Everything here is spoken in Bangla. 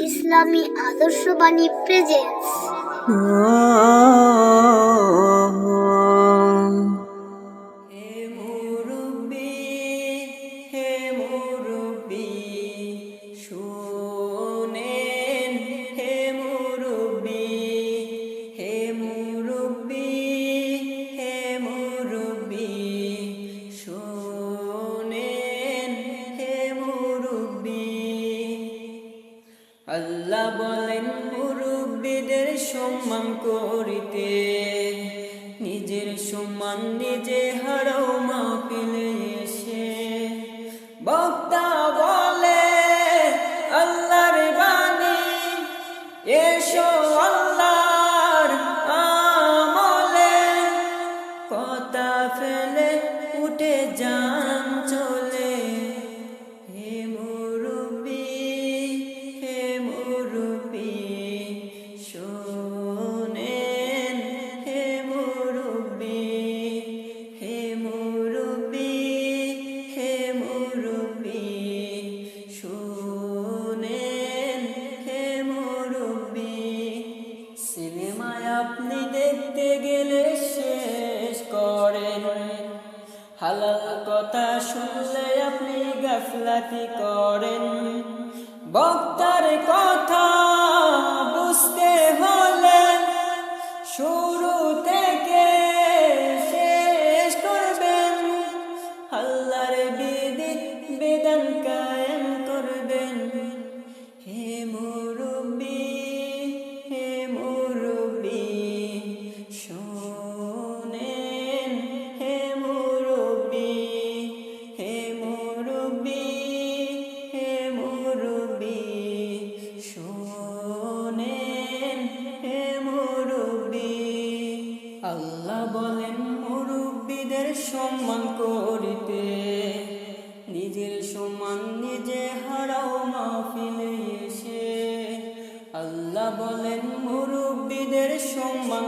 ইসলামী আদর্শবাণী প্রেজেন্স আল্লাহ বলেন, মুরব্বীদের সম্মান করিতে, নিজের সম্মান নিজে হারাও মাহফিলে এসে। বক্তা বলে, আল্লাহর বাণী, এসো আল্লাহর আমলে। কথা ফেলে উঠে যান চলে। হালাল কথা শুনলে আপনি গাফলাতি করেন। বক্তার কথা আল্লাহ বলেন, মুরব্বীদের সম্মান করিতে। নিজের সম্মান নিজে হারাও মাহফিলে এসে। আল্লাহ বলেন, মুরব্বীদের সম্মান